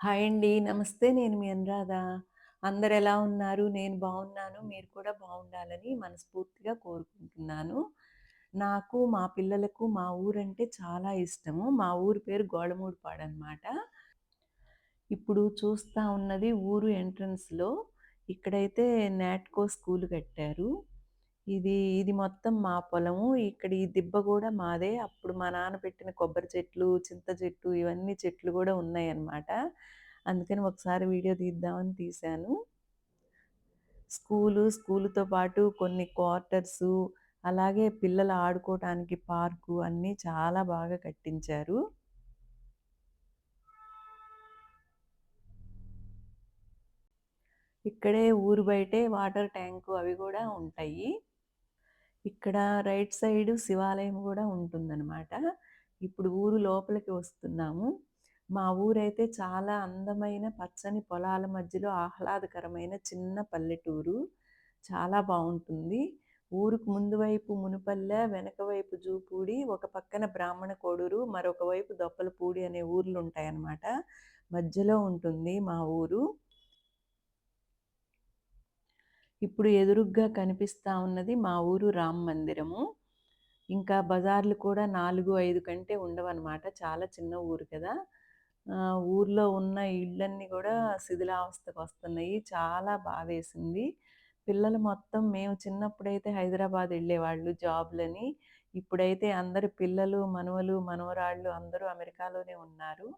Hi అండి. నమస్తే. నేను మీ అనురాధ. ఎలా ఉన్నారు? నేను బాగున్నాను మీరు కూడా బాగుండాలని మనస్ఫూర్తిగా కోరుకుంటున్నాను. నాకు, మా పిల్లలకు మా ఊరంటే చాలా ఇష్టము. మా ఊరి పేరు గోడమూడిపాడు అనమాట ఇప్పుడు చూస్తా ఉన్నది ఊరు ఎంట్రన్స్‌లో ఇక్కడైతే నాట్కో స్కూల్ కట్టారు. ఇది ఇది మొత్తం మా పొలము. ఇక్కడ ఈ దిబ్బ కూడా మాదే. అప్పుడు మా నాన్న పెట్టిన కొబ్బరి చెట్లు, చింత చెట్టు ఇవన్నీ చెట్లు కూడా ఉన్నాయన్నమాట. అందుకని ఒకసారి వీడియో తీద్దామని తీశాను. స్కూలు, స్కూలుతో పాటు కొన్ని క్వార్టర్సు, అలాగే పిల్లలు ఆడుకోవటానికి పార్కు అన్నీ చాలా బాగా కట్టించారు. ఇక్కడే ఊరు బయటే వాటర్ ట్యాంకు అవి కూడా ఉంటాయి. ఇక్కడ రైట్ సైడు శివాలయం కూడా ఉంటుందనమాట. ఇప్పుడు ఊరు లోపలికి వస్తున్నాము. మా ఊరైతే చాలా అందమైన పచ్చని పొలాల మధ్యలో ఆహ్లాదకరమైన చిన్న పల్లెటూరు. చాలా బాగుంటుంది ఊరుకు ముందు వైపు మునుపల్లె, వెనక వైపు జూపూడి, ఒక పక్కన బ్రాహ్మణ కోడూరు, మరొక వైపు దొప్పలపూడి అనే ఊర్లు ఉంటాయన్నమాట మధ్యలో ఉంటుంది మా ఊరు. ఇప్పుడు ఎదురుగ్గా కనిపిస్తా ఉన్నది మా ఊరు రామ్ మందిరము. ఇంకా బజార్లు కూడా 4, 5 కంటే ఉండవనమాట. చాలా చిన్న ఊరు కదా! ఊర్లో ఉన్న ఇళ్ళన్నీ కూడా శిథిలావస్థకు వస్తున్నాయి చాలా బాధేసింది. పిల్లలు మొత్తం మేము చిన్నప్పుడైతే హైదరాబాద్ వెళ్ళేవాళ్ళు జాబ్‌లని. ఇప్పుడైతే అందరు పిల్లలు, మనవలు, మనవరాళ్ళు అందరూ అమెరికాలోనే ఉన్నారు.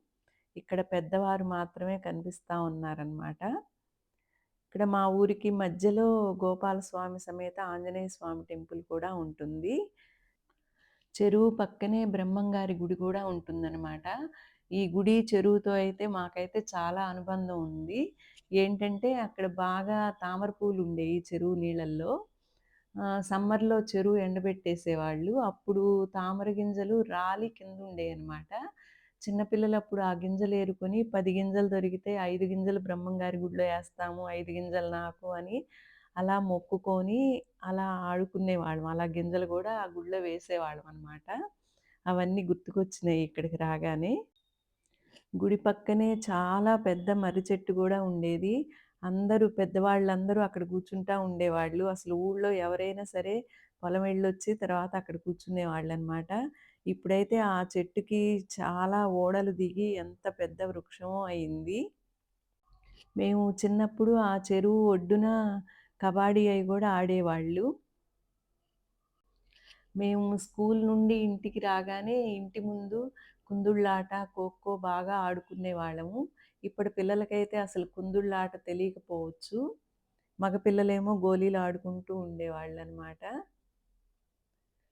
ఇక్కడ పెద్దవారు మాత్రమే కనిపిస్తా ఉన్నారనమాట. ఇక్కడ మా ఊరికి మధ్యలో గోపాలస్వామి సమేత ఆంజనేయ స్వామి టెంపుల్ కూడా ఉంటుంది. చెరువు పక్కనే బ్రహ్మంగారి గుడి కూడా ఉంటుందన్నమాట ఈ గుడి, చెరువుతో అయితే మాకైతే చాలా అనుబంధం ఉంది. ఏంటంటే అక్కడ బాగా తామర పూలుండేయి చెరువు నీళ్ళల్లో. సమ్మర్‌లో చెరువు ఎండబెట్టేసేవాళ్ళు. అప్పుడు తామర గింజలు రాలి అనమాట చిన్నపిల్లలు అప్పుడు ఆ గింజలు ఏరుకొని పది గింజలు దొరికితే ఐదు గింజలు బ్రహ్మంగారి గుడిలో వేస్తాము ఐదు గింజలు నాకు అని అలా మొక్కుకొని అలా ఆడుకునేవాళ్ళం. అలా గింజలు కూడా ఆ గుడిలో వేసేవాళ్ళం అనమాట అవన్నీ గుర్తుకొచ్చినాయి ఇక్కడికి రాగానే. గుడి పక్కనే చాలా పెద్ద మర్రి చెట్టు కూడా ఉండేది. అందరూ పెద్దవాళ్ళందరూ అక్కడ కూర్చుంటా ఉండేవాళ్ళు. అసలు ఊళ్ళో ఎవరైనా సరే పొలం వెళ్ళొచ్చి తర్వాత అక్కడ కూర్చునేవాళ్ళనమాట. ఇప్పుడైతే ఆ చెట్టుకి చాలా ఓడలు దిగి ఎంత పెద్ద వృక్షమో అయింది. మేము చిన్నప్పుడు ఆ చెరువు ఒడ్డున కబాడీ అయి కూడా ఆడేవాళ్ళు. మేము స్కూల్ నుండి ఇంటికి రాగానే ఇంటి ముందు కుందుళ్ళాట, ఖోఖో బాగా ఆడుకునేవాళ్ళము. ఇప్పుడు పిల్లలకైతే అసలు కుందుళ్ళాట తెలియకపోవచ్చు. మగ పిల్లలేమో ఆడుకుంటూ ఆడుకుంటూ ఉండేవాళ్ళనమాట.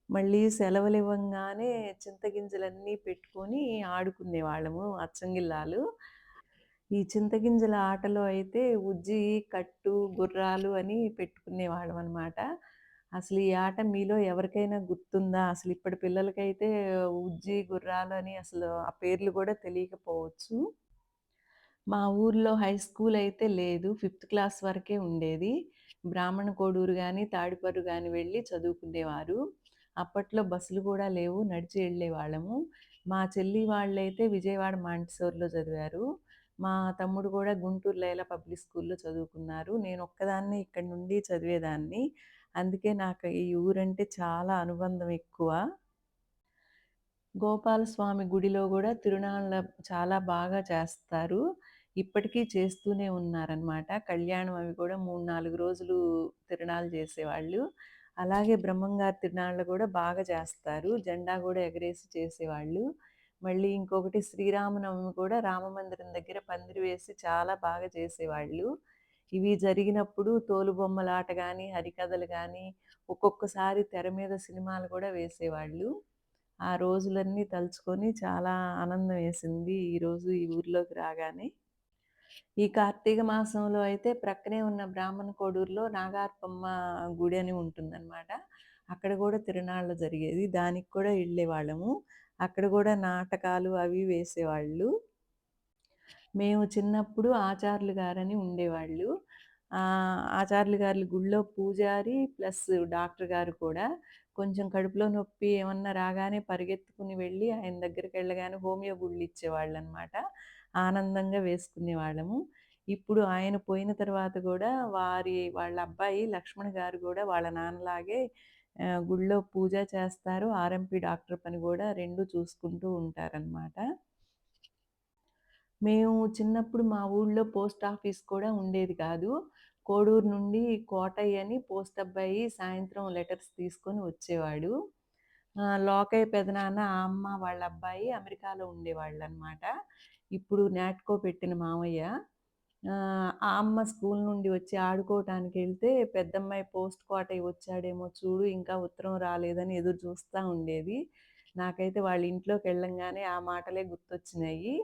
మళ్ళీ సెలవులు ఇవ్వగానే చింతగింజలన్నీ పెట్టుకొని ఆడుకునేవాళ్ళము అచ్చంగిల్లాలు. ఈ చింతగింజల ఆటలో అయితే ఉజ్జి, కట్టు, గుర్రాలు అని పెట్టుకునేవాళ్ళమనమాట. అసలు ఈ ఆట మీలో ఎవరికైనా గుర్తుందా? అసలు ఇప్పటి పిల్లలకైతే ఉజ్జి, గుర్రాలు అని అసలు ఆ పేర్లు కూడా తెలియకపోవచ్చు. మా ఊర్లో హై స్కూల్ అయితే లేదు. ఫిఫ్త్ క్లాస్ వరకే ఉండేది. బ్రాహ్మణ కోడూరు కానీ తాడిపర్రు కానీ వెళ్ళి చదువుకునేవారు. అప్పట్లో బస్సులు కూడా లేవు. నడిచి వెళ్ళే వాళ్ళము మా చెల్లి వాళ్ళైతే విజయవాడ మాంటిసోర్‌లో చదివారు. మా తమ్ముడు కూడా గుంటూరు లైలా పబ్లిక్ స్కూల్‌లో చదువుకున్నారు. నేను ఒక్కదాన్ని ఇక్కడ నుండి చదివేదాన్ని. అందుకే నాకు ఈ ఊరంటే చాలా అనుబంధం ఎక్కువ. గోపాలస్వామి గుడిలో కూడా తిరునాళ్ళ చాలా బాగా చేస్తారు. ఇప్పటికీ చేస్తూనే ఉన్నారనమాట. కళ్యాణం అవి కూడా 3, 4 రోజులు తిరునాళ్ళు చేసేవాళ్ళు. అలాగే బ్రహ్మంగారి తిరునాళ్ళు కూడా బాగా చేస్తారు. జెండా కూడా ఎగరేసి చేసేవాళ్ళు. మళ్ళీ ఇంకొకటి శ్రీరామనవమి కూడా రామమందిరం దగ్గర పందిరి వేసి చాలా బాగా చేసేవాళ్ళు. ఇవి జరిగినప్పుడు తోలుబొమ్మలాట కానీ హరికథలు కానీ ఒక్కొక్కసారి తెర మీద సినిమాలు కూడా వేసేవాళ్ళు. ఆ రోజులన్నీ తలుచుకొని చాలా ఆనందం వేసింది ఈరోజు ఈ ఊర్లోకి రాగానే. ఈ కార్తీక మాసంలో అయితే ప్రక్కనే ఉన్న బ్రాహ్మణ కోడూరులో నాగార్పమ్మ గుడి అని ఉంటుందన్నమాట అక్కడ కూడా తిరునాళ్ళు జరిగేది. దానికి కూడా వెళ్ళేవాళ్ళము అక్కడ కూడా నాటకాలు అవి వేసేవాళ్ళు. మేము చిన్నప్పుడు ఆచార్యులు గారని ఉండేవాళ్ళు. ఆచార్యులు గారు గుడిలో పూజారి ప్లస్ డాక్టర్ గారు కూడా. కొంచెం కడుపులో నొప్పి ఏమన్నా రాగానే పరిగెత్తుకుని వెళ్ళి ఆయన దగ్గరికి వెళ్ళగానే హోమియో గుళ్ళు ఇచ్చేవాళ్ళు అనమాట ఆనందంగా వేసుకునేవాళ్ళము. ఇప్పుడు ఆయన పోయిన తర్వాత కూడా వారి వాళ్ళ అబ్బాయి లక్ష్మణ్ గారు కూడా వాళ్ళ నాన్నలాగే గుళ్ళో గుడిలో పూజ చేస్తారు. ఆర్ఎంపీ డాక్టర్ పని కూడా రెండు చూసుకుంటూ ఉంటారనమాట. మేము చిన్నప్పుడు మా ఊళ్ళో పోస్ట్ ఆఫీస్ కూడా ఉండేది కాదు. కోడూరు నుండి కోటయ్య అని పోస్ట్ అబ్బాయి సాయంత్రం లెటర్స్ తీసుకొని వచ్చేవాడు. లోకయ్య పెదనాన్న, ఆ అమ్మ వాళ్ళ అబ్బాయి అమెరికాలో ఉండేవాళ్ళనమాట. ఇప్పుడు నాట్కో పెట్టిన మామయ్య. ఆ అమ్మ స్కూల్ నుండి వచ్చి ఆడుకోవటానికి వెళ్తే పెద్దమ్మాయి పోస్ట్ కోటయ్య వచ్చాడేమో చూడు ఇంకా ఉత్తరం రాలేదని ఎదురు చూస్తా ఉండేది. నాకైతే వాళ్ళ ఇంట్లోకి వెళ్ళంగానే ఆ మాటలే గుర్తొచ్చినాయి.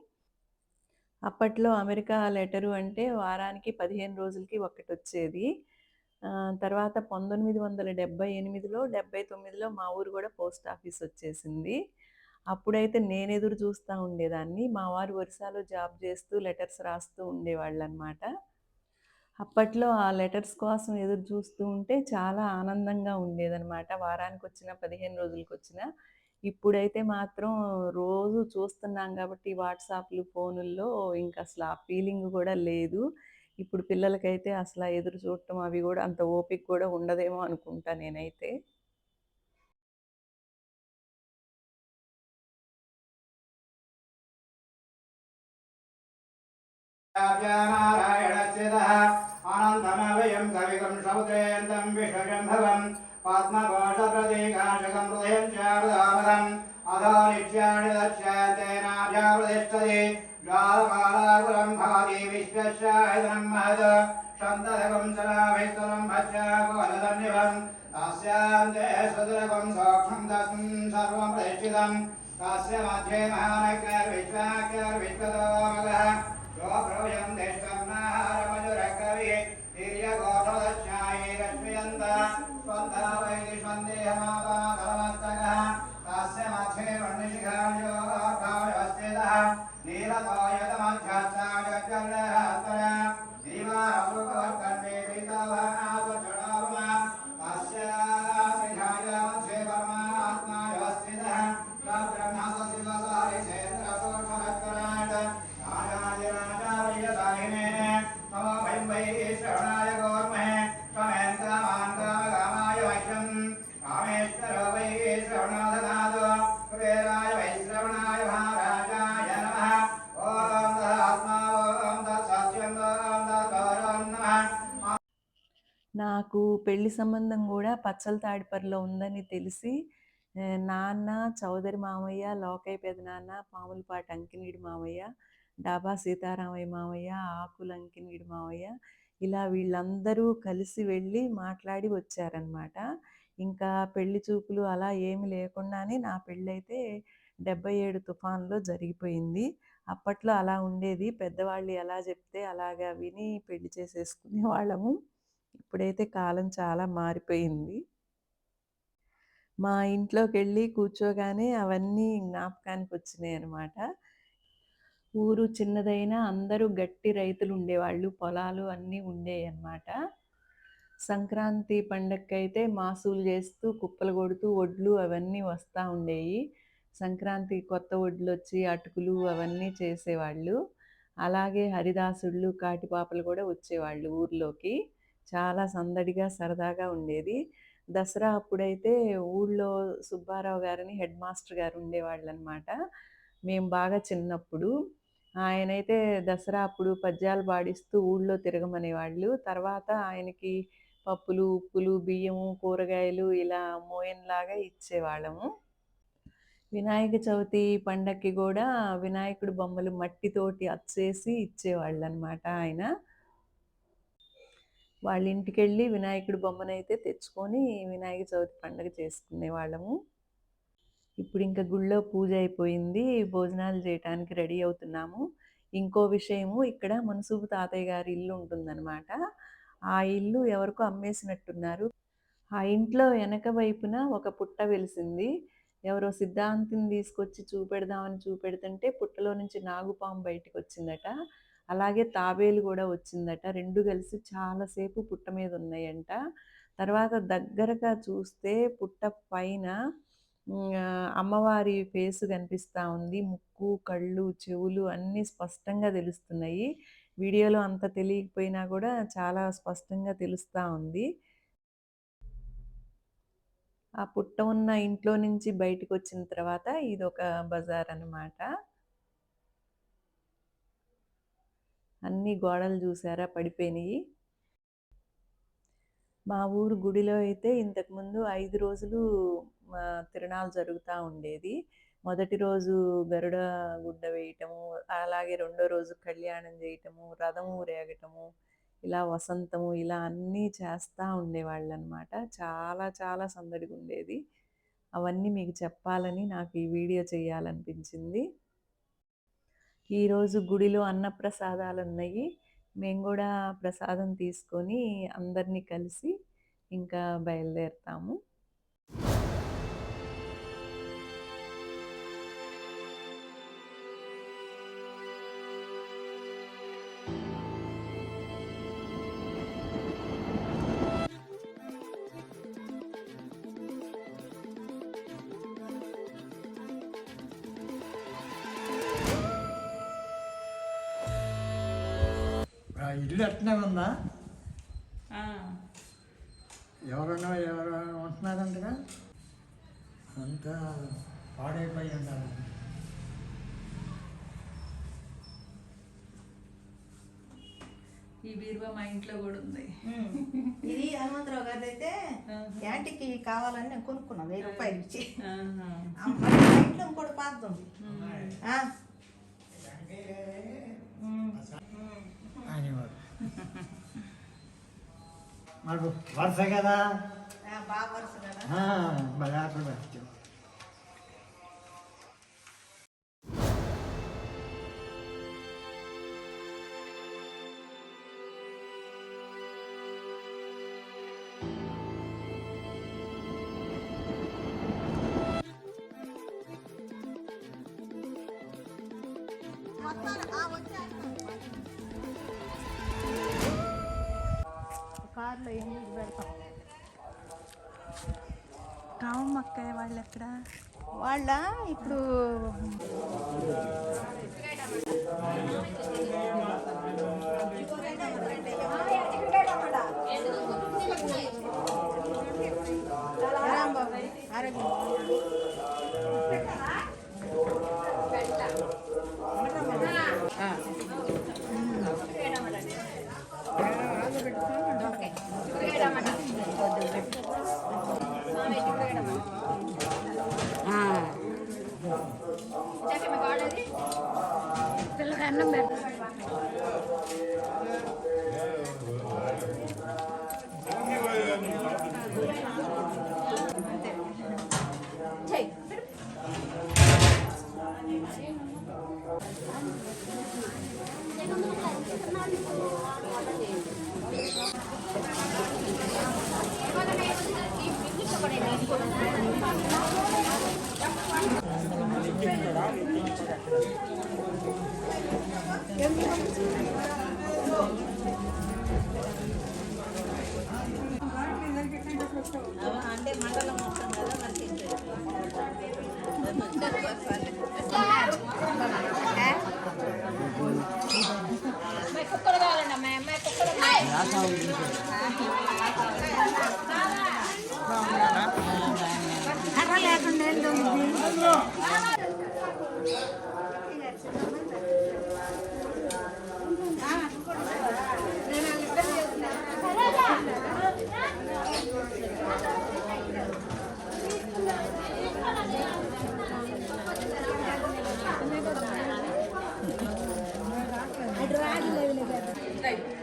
అప్పట్లో అమెరికా లెటరు అంటే వారానికి 15 రోజులకి ఒకటి వచ్చేది తర్వాత 1978లో, 79లో మా ఊరు కూడా పోస్ట్ ఆఫీస్ వచ్చేసింది. అప్పుడైతే నేను ఎదురు చూస్తా ఉండేదాన్ని. మా వారు వరుసలో జాబ్ చేస్తూ లెటర్స్ రాస్తూ ఉండేవాళ్ళు అనమాట అప్పట్లో ఆ లెటర్స్ కోసం ఎదురు చూస్తూ ఉంటే చాలా ఆనందంగా ఉండేదనమాట. వారానికి వచ్చిన పదిహేను రోజులకు వచ్చిన ఇప్పుడైతే మాత్రం రోజు చూస్తున్నాం కాబట్టి వాట్సాప్‌లు, ఫోనుల్లో ఇంకా అసలు ఆ ఫీలింగ్ కూడా లేదు. ఇప్పుడు పిల్లలకైతే అసలు ఎదురు చూడటం అవి కూడా అంత ఓపిక కూడా ఉండదేమో అనుకుంటా నేనైతే. नारायणस्थितः अनन्तमभयं कविकं समुद्रेन्दं विश्वशम्भवम् पद्मकोशप्रतीकाशकं हृदयं चारुदामदम् अधो नित्याणि दर्शयन्तेनाभ्याप्रतिष्ठति ज्वालपालाकुलं भवति विश्वस्यायतनं महत् शन्तदकं सदाभिस्तरं भस्याकोलदन्यवम् तस्यान्ते सुदरकं सौक्ष्मं तस्मिन् सर्वं प्रतिष्ठितम् तस्य मध्ये महानकर्विश्वाकर्विश्वतोमगः गोब्रूयम् देष्कर्णाहरमधुरकविः वीर्यगोषदश्यायै रश्मियन्त स्वन्ता वै सन्देहमा నాకు పెళ్ళి సంబంధం కూడా పచ్చల తాడిపర్లో ఉందని తెలిసి నాన్న చౌదరి మామయ్య లోకయ్య పెదనాన్న పాములపాటి అంకినీడి మామయ్య డాబా సీతారామయ్య మామయ్య ఆకుల అంకినీడి మామయ్య ఇలా వీళ్ళందరూ కలిసి వెళ్ళి మాట్లాడి వచ్చారనమాట ఇంకా పెళ్ళి చూపులు అలా ఏమి లేకుండానే నా పెళ్ళైతే 77 తుఫాన్‌లో జరిగిపోయింది. అప్పట్లో అలా ఉండేది. పెద్దవాళ్ళు ఎలా చెప్తే అలాగా విని పెళ్ళి చేసేసుకునే వాళ్ళము ఇప్పుడైతే కాలం చాలా మారిపోయింది. మా ఇంట్లోకెళ్ళి కూర్చోగానే అవన్నీ జ్ఞాపకానికి వచ్చినాయి అనమాట ఊరు చిన్నదైనా అందరూ గట్టి రైతులు ఉండేవాళ్ళు పొలాలు అన్నీ ఉండేవి అన్నమాట సంక్రాంతి పండగకైతే మాసులు చేస్తూ, కుప్పలు కొడుతూ ఒడ్లు అవన్నీ వస్తూ ఉండేవి సంక్రాంతి కొత్త ఒడ్లొచ్చి అటుకులు అవన్నీ చేసేవాళ్ళు. అలాగే హరిదాసుళ్ళు, కాటిపాపలు కూడా వచ్చేవాళ్ళు ఊర్లోకి. చాలా సందడిగా, సరదాగా ఉండేది. దసరా అప్పుడైతే ఊళ్ళో సుబ్బారావు గారని హెడ్ మాస్టర్ గారు ఉండేవాళ్ళనమాట. మేము బాగా చిన్నప్పుడు. ఆయనైతే దసరా అప్పుడు పద్యాలు పాడిస్తూ ఊళ్ళో తిరగమనేవాళ్ళు. తర్వాత ఆయనకి పప్పులు, ఉప్పులు, బియ్యము, కూరగాయలు ఇలా మోయన్‌లాగా ఇచ్చేవాళ్ళము. వినాయక చవితి పండక్కి కూడా వినాయకుడు బొమ్మలు మట్టితోటి అచ్చేసి ఇచ్చేవాళ్ళు అనమాట ఆయన. వాళ్ళ ఇంటికెళ్ళి వినాయకుడి బొమ్మనైతే తెచ్చుకొని వినాయక చవితి పండగ చేసుకునేవాళ్ళము. ఇంకా గుళ్ళో పూజ అయిపోయింది. భోజనాలు చేయటానికి రెడీ అవుతున్నాము. ఇంకో విషయము ఇక్కడ మునసబు తాతయ్య గారి ఇల్లు ఉంటుందనమాట. ఆ ఇల్లు ఎవరికో అమ్మేసినట్టున్నారు. ఆ ఇంట్లో వెనక వైపున ఒక పుట్ట వెలిసింది. ఎవరో సిద్ధాంతిని తీసుకొచ్చి చూపెడదామని చూపెడుతుంటే పుట్టలో నుంచి నాగుపాము బయటికొచ్చిందట. అలాగే తాబేలు కూడా వచ్చిందట. రెండు కలిసి చాలాసేపు పుట్ట మీద ఉన్నాయంట. తర్వాత దగ్గరగా చూస్తే పుట్ట పైన అమ్మవారి ఫేసు కనిపిస్తా ఉంది. ముక్కు కళ్ళు చెవులు అన్నీ స్పష్టంగా తెలుస్తున్నాయి వీడియోలో అంత తెలియకపోయినా కూడా చాలా స్పష్టంగా తెలుస్తూ ఉంది. ఆ పుట్ట ఉన్న ఇంట్లో నుంచి బయటకు వచ్చిన తర్వాత ఒక బజార్ అన్నమాట అన్ని గోడలు చూసారా? పడిపోయినాయి. మా ఊరు గుడిలో అయితే ఇంతకుముందు ఐదు రోజులు తిరణాలు జరుగుతూ ఉండేది. మొదటి రోజు గరుడ గుడ్డ వేయటము అలాగే రెండో రోజు కళ్యాణం చేయటము రథము రేగటము ఇలా వసంతము ఇలా అన్నీ చేస్తూ ఉండేవాళ్ళు అనమాట చాలా చాలా సందడిగా ఉండేది అవన్నీ మీకు చెప్పాలని నాకు ఈ వీడియో చేయాలనిపించింది ఈరోజు గుడిలో అన్నప్రసాదాలు ఉన్నాయి మేము కూడా ప్రసాదం తీసుకొని అందరినీ కలిసి ఇంకా బయలుదేరుతాము. ఇల్లు అట్నే ఉందా ఎవరన్నా ఎవరు ఉంటున్నారంటగా? అంతా పాడైపోయి ఉండాలి ఈ బీరువా మా ఇంట్లో కూడా ఉంది. ఇది హనుమంతరావు గారిది అయితే యాంటీకి కావాలని నేను కొనుక్కున్నా వెయ్యి రూపాయలు ఇచ్చి. ఇంట్లో ఇంకోటి పాతది ఉంది ఆ, ఉమ్. అనేవారు మాకు వరుస కదా ఆ, బాగా వరుస కదా బజార్లు వచ్చాం కార్లో ఎన్ని పెడతాం? కావమ్మక్కయ్య వాళ్ళు ఎక్కడ? వాళ్ళ? ఇప్పుడు? ఆరోగ్యం Karena. లేకుండా అటు రాగి లేదు